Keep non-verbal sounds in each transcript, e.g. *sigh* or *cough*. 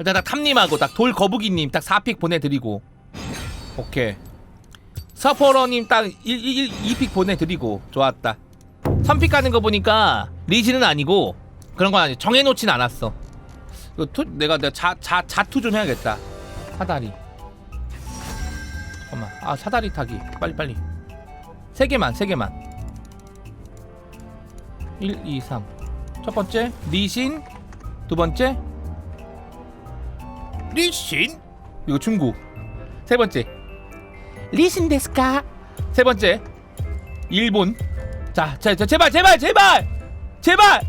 일단 딱 탐님하고 딱 돌 거북이님 딱 4픽 보내드리고. 오케이. 서포러님 딱 1, 1, 2픽 보내드리고. 좋았다. 3픽 가는 거 보니까 리지는 아니고 그런 건 아니 정해놓진 않았어. 투, 내가 내가 자, 자, 자투 좀 해야겠다. 사다리. 잠깐만. 아 사다리 타기. 빨리 빨리. 세 개만 세 개만. 1, 2, 3 첫 번째 리신. 두 번째 리신 이거 중국 세 번째 리신 데스까 세 번째 일본 자, 자, 자 제발 제발 제발 제발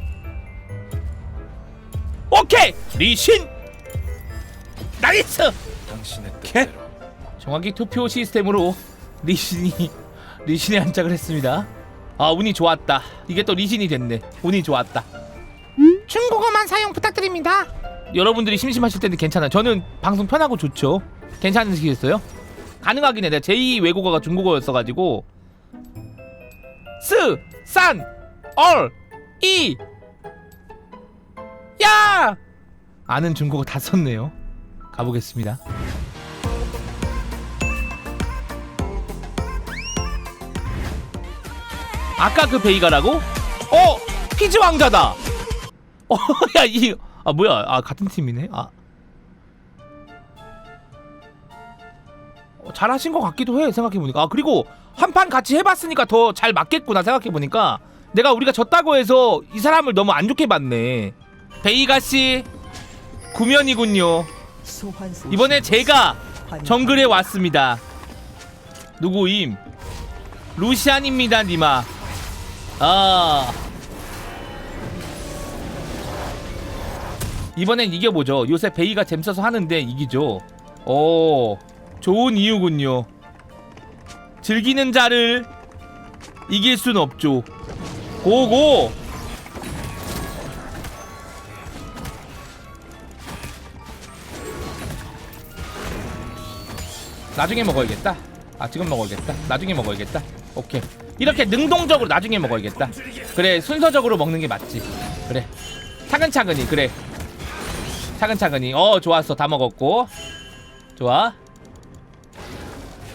오케이 리신 나이스 당신의. 뜻대로 정확히 투표 시스템으로 리신이 리신에 안착을 했습니다. 아 운이 좋았다. 이게 또 리신이 됐네. 운이 좋았다. 중국어만 사용 부탁드립니다. 여러분들이 심심하실 텐데 괜찮아요. 저는 방송 편하고 좋죠. 괜찮으시겠어요? 가능하긴 해. 내가 제2 외국어가 중국어였어가지고 스, 산, 얼, 이, 야 아는 중국어 다 썼네요. 가보겠습니다. 아까 그 베이가라고? 어 피즈 왕자다. *laughs* 어 야 이 아 뭐야 아 같은 팀이네. 아 어, 잘하신 것 같기도 해 생각해 보니까. 아 그리고 한 판 같이 해봤으니까 더 잘 맞겠구나 생각해 보니까. 내가 우리가 졌다고 해서 이 사람을 너무 안 좋게 봤네. 베이가 씨 구면이군요. 이번에 제가 정글에 왔습니다. 누구임? 루시안입니다, 니마. 아. 이번엔 이겨보죠. 요새 베이가 잼써서 하는데 이기죠. 오, 좋은 이유군요. 즐기는 자를 이길 순 없죠. 고고! 나중에 먹어야겠다. 아 지금 먹어야겠다. 나중에 먹어야겠다. 오케이. 이렇게 능동적으로 나중에 먹어야겠다. 그래 순서적으로 먹는 게 맞지. 그래. 차근차근히 그래. 차근차근히. 어 좋았어 다 먹었고. 좋아.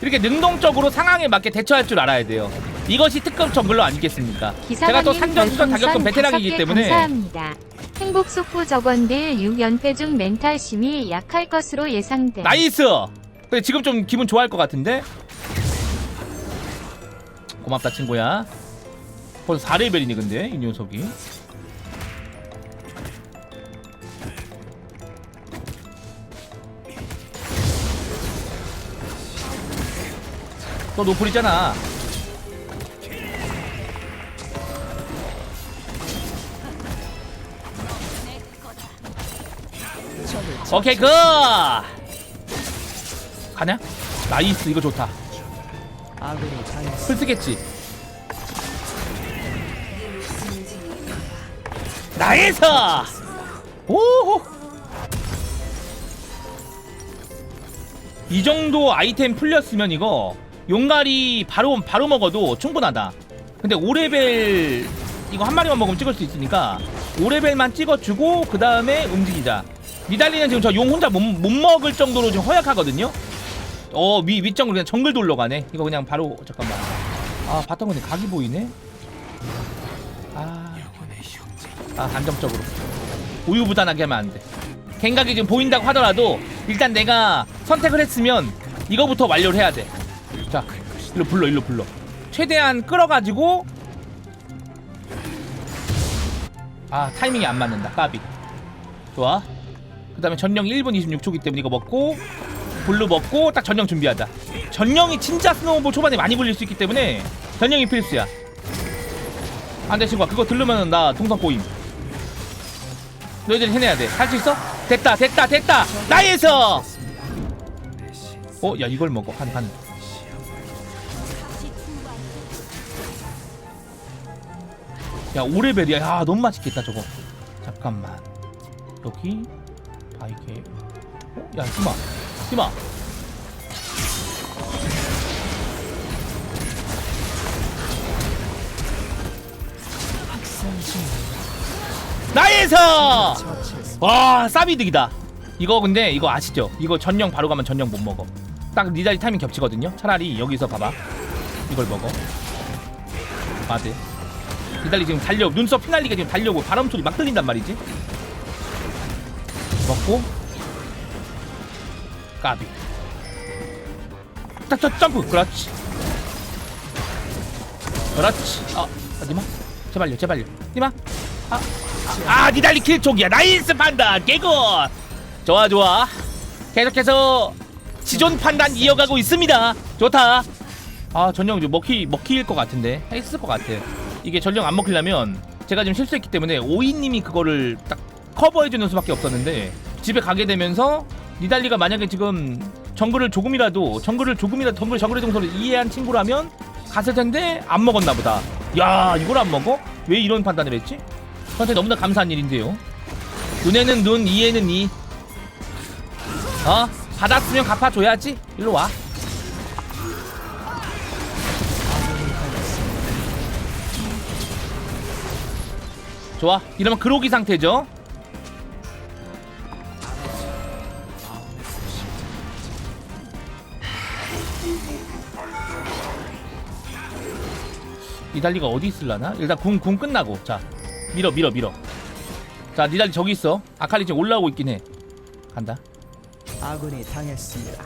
이렇게 능동적으로 상황에 맞게 대처할 줄 알아야 돼요. 이것이 특급 정글러 아니겠습니까? 제가 또 산전수전 자격금 베테랑이기 때문에 감사합니다. 행복 속보 적원들 6연패 중 멘탈 심이 약할 것으로 예상돼. 나이스. 근데 지금 좀 기분 좋아할 것 같은데. 고맙다 친구야. 벌써 4레벨이니 근데 이 녀석이. 너 노플이잖아. 오케이 굿. 가냐? 나이스 이거 좋다. 풀 쓰겠지. 나이스. 오호. 이 정도 아이템 풀렸으면 이거 용가리 바로 바로 먹어도 충분하다. 근데 5레벨 이거 한 마리만 먹으면 찍을 수 있으니까 5레벨만 찍어주고 그 다음에 움직이자. 니달리는 지금 저 용 혼자 못, 못 먹을 정도로 좀 허약하거든요. 어, 위, 윗정글 그냥 정글 돌러 가네. 이거 그냥 바로, 잠깐만. 아, 바텀 근데 각이 보이네? 아, 아, 안정적으로. 우유부단하게 하면 안 돼. 갱각이 지금 보인다고 하더라도, 일단 내가 선택을 했으면, 이거부터 완료를 해야 돼. 자, 일로 불러, 일로 불러. 최대한 끌어가지고, 아, 타이밍이 안 맞는다. 까비. 좋아. 그 다음에 전령 1분 26초기 때문에 이거 먹고, 블루 먹고 딱 전령 준비하자. 전령이 진짜 스노우볼 초반에 많이 굴릴 수 있기 때문에 전령이 필수야. 안돼 친구야 그거 들르면 나 동선 꼬임. 너희들이 해내야 돼. 할 수 있어? 됐다 됐다 됐다. 나이스. 어? 야 이걸 먹어 한 한. 야 5레벨이야. 야 너무 맛있겠다 저거. 잠깐만. 여기 바이게. 어? 야 희마 희마. 나이스! 와, 싸비득이다. 이거 근데 이거 아시죠? 이거 전령 바로 가면 전령 못 먹어. 딱 니달리 타이밍 겹치거든요. 차라리 여기서 봐봐. 이걸 먹어. 맞아. 니달리 지금 달려 눈썹 피날리게 지금 달려고 바람 소리 막 들린단 말이지. 먹고 까비. 딱딱 점프. 그렇지. 그렇지. 아, 아 니마. 제발요, 제발요. 니마. 아, 아, 니달리 킬 쪽이야. 나이스 판단. 개굿. 좋아, 좋아. 계속해서 지존 판단 이어가고 있습니다. 좋다. 아, 전령 좀 먹히 먹히일 것 같은데. 했을 것 같아. 이게 전령 안 먹히려면 제가 지금 실수했기 때문에 오이님이 그거를 딱 커버해주는 수밖에 없었는데 집에 가게 되면서 니달리가 만약에 지금 정글을 조금이라도 정글을 조금이라도 정글 정글의 동서를 이해한 친구라면 갔을 텐데 안 먹었나 보다. 야, 이걸 안 먹어? 왜 이런 판단을 했지? 저한테 너무나 감사한 일인데요. 눈에는 눈, 이에는 이. 어? 받았으면 갚아줘야지. 일로 와. 좋아. 이러면 그로기 상태죠. 니달리가 어디 있을라나? 일단 궁, 궁 끝나고 자 밀어 밀어 밀어 자 니달리 저기 있어 아칼리 지금 올라오고 있긴 해 간다 아군이 당했습니다.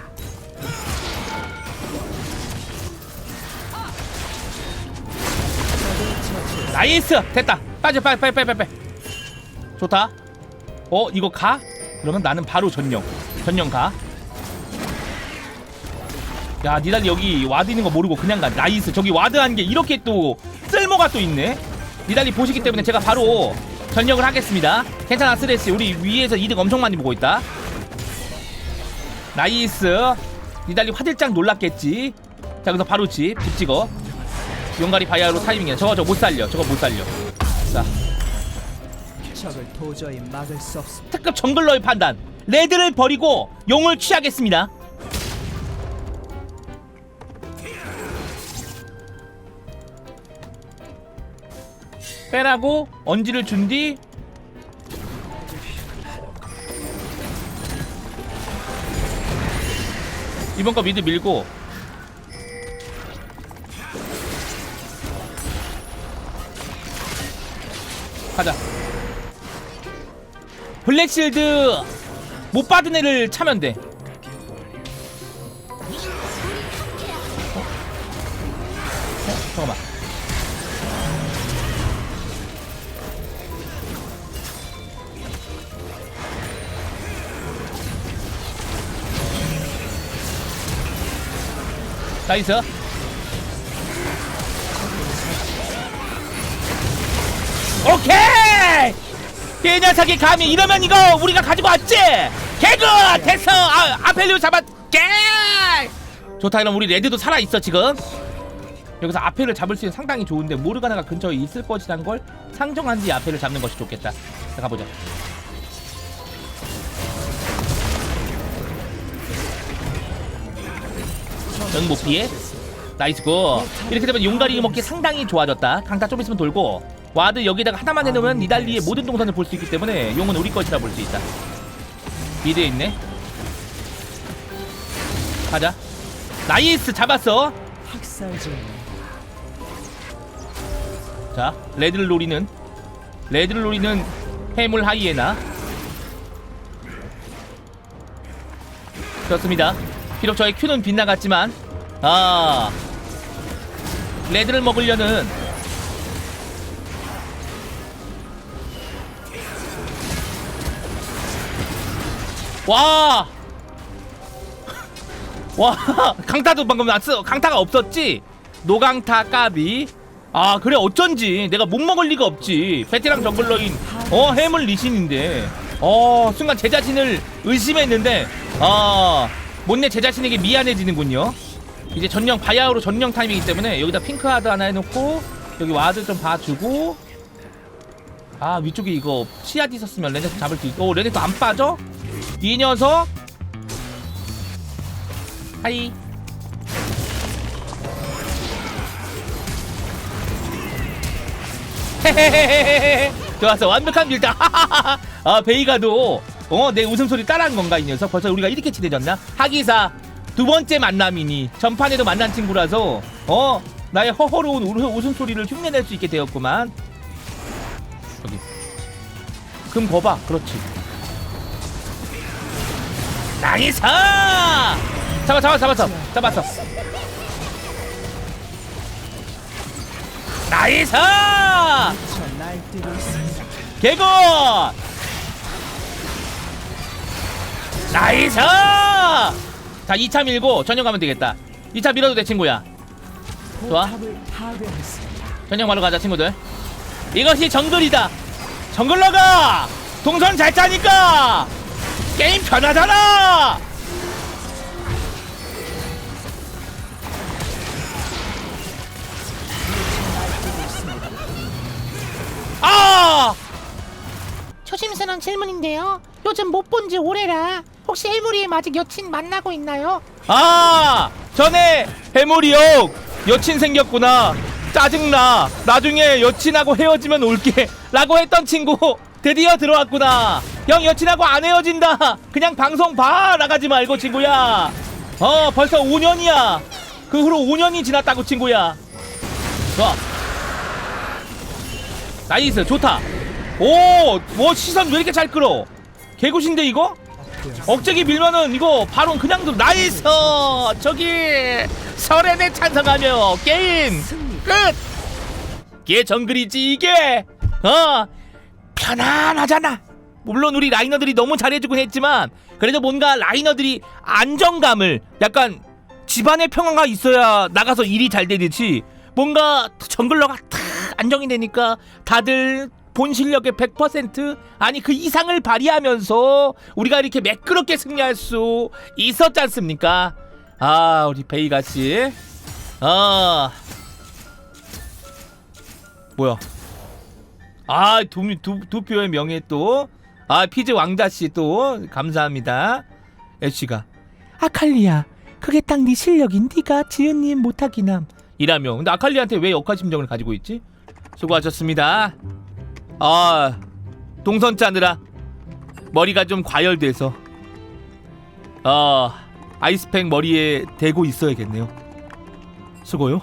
나이스! 됐다. 빠져 빨리 빨리 빨리 빨리. 좋다. 어 이거 가? 그러면 나는 바로 전령. 전령 가 야 니달리 여기 와드 있는 거 모르고 그냥 가. 나이스. 저기 와드 한 게 이렇게 또 쓸모가 또 있네. 니달리 보시기 때문에 제가 바로 전령을 하겠습니다. 괜찮아 스레스 우리 위에서 이득 엄청 많이 보고 있다. 나이스. 니달리 화들짝 놀랐겠지? 자 그래서 바로 집, 집 찍어 용가리 바야흐로 타이밍이야. 저거 저거 못 살려. 저거 못 살려. 자. 적을 도저히 막을 수 없습니다. 특급 정글러의 판단. 레드를 버리고 용을 취하겠습니다. 빼라고 언지를 준 뒤 이번 거 미드 밀고 가자 블랙실드 못 받은 애를 차면 돼. 어? 어? 잠깐만. 나이스. 오케이! 이 녀석이 감히 이러면 이거 우리가 가지고 왔지? 개그! 됐어! 아, 아펠리오 잡았, 개! 좋다, 그럼 우리 레드도 살아있어, 지금. 여기서 아펠을 잡을 수 있는 상당히 좋은데, 모르가나가 근처에 있을 것이라는 걸 상정한 뒤 아펠을 잡는 것이 좋겠다. 자, 가보자. 응, 못 피해? 나이스 고 이렇게 되면 용가리 먹기 상당히 좋아졌다 강타 좀 있으면 돌고 와드 여기다가 하나만 해놓으면 니달리의 모든 동선을 볼 수 있기 때문에 용은 우리 것이라 볼 수 있다. 미드에 있네. 가자. 나이스 잡았어. 학살 중 자 레드를 노리는 레드를 노리는 해물 하이에나. 좋습니다. 비록 저의 큐는 빗나갔지만 아 레드를 먹으려는 와! 와, 강타도 방금 났어. 강타가 없었지? 노강타 까비. 아, 그래, 어쩐지. 내가 못 먹을 리가 없지. 베테랑 정글러인, 어, 해물 리신인데. 어, 순간 제 자신을 의심했는데, 아, 못내 제 자신에게 미안해지는군요. 이제 전령, 바야흐로 전령 타임이기 때문에 여기다 핑크하드 하나 해놓고, 여기 와드 좀 봐주고, 아, 위쪽에 이거 씨앗 있었으면 레네스 잡을 수 있고, 오, 레네스 안 빠져? 이 녀석. 하이. 헤헤헤헤헤 좋았어. 완벽한 빌드 아 베이가도. 어 내 웃음소리 따라한 건가 이 녀석? 벌써 우리가 이렇게 친해졌나? 하기사 두 번째 만남이니. 전판에도 만난 친구라서 어 나의 허허로운 우- 웃음소리를 흉내낼 수 있게 되었구만. 여기. 금 거봐. 그렇지 나이스! 잡아 잡아 잡았어 잡았어. 나이스. 개고 나이스! 자 2차 밀고 전용 가면 되겠다. 2차 밀어도 돼 친구야. 좋아. 전용 바로 가자 친구들. 이것이 정글이다. 정글러가! 동선 잘 짜니까 게임 편하잖아! 아! 조심스러운 질문인데요. 요즘 못 본 지 오래라. 혹시 해무리에 아직 여친 만나고 있나요? 아! 전에 해물이 형 여친 생겼구나. 짜증나. 나중에 여친하고 헤어지면 올게. 라고 했던 친구 드디어 들어왔구나 형 여친하고 안 헤어진다. 그냥 방송 봐. 나가지 말고 친구야. 어 벌써 5년이야. 그 후로 5년이 지났다고 친구야. 좋아. 나이스 좋다. 오뭐 시선 왜 이렇게 잘 끌어? 개굿인데 이거? 억제기 밀면은 이거 바로 그냥 들 나이스! 저기 설엔에 찬성하며 게임 끝! 이게 정글이지 이게! 어 편안하잖아 물론 우리 라이너들이 너무 잘해주곤 했지만 그래도 뭔가 라이너들이 안정감을 약간 집안의 평화가 있어야 나가서 일이 잘 되듯이 뭔가 정글러가 탁 안정이 되니까 다들 본 실력의 100% 아니 그 이상을 발휘하면서 우리가 이렇게 매끄럽게 승리할 수 있었지 않습니까? 아 우리 베이가 씨, 아 뭐야? 아두 두 표의 명예 또 아 피즈 왕자 씨 또 감사합니다. 애쉬가 아칼리야 그게 딱 네 실력인 네가 지은님 못하기남 이라며 근데 아칼리한테 왜 역화심정을 가지고 있지? 수고하셨습니다. 아 동선 짜느라 머리가 좀 과열돼서 어 아이스팩 머리에 대고 있어야겠네요. 수고요.